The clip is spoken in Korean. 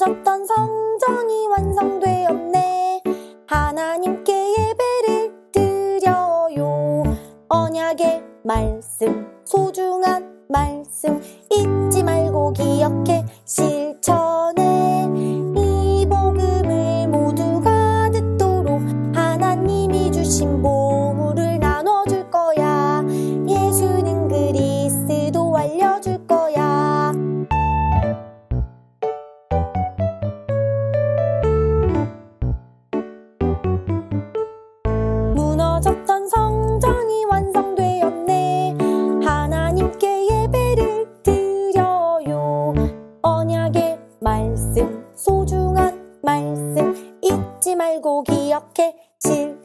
무너졌던 성전이 완성되었네. 하나님께 예배를 드려요. 언약의 말씀 소중한 말씀 말고 기억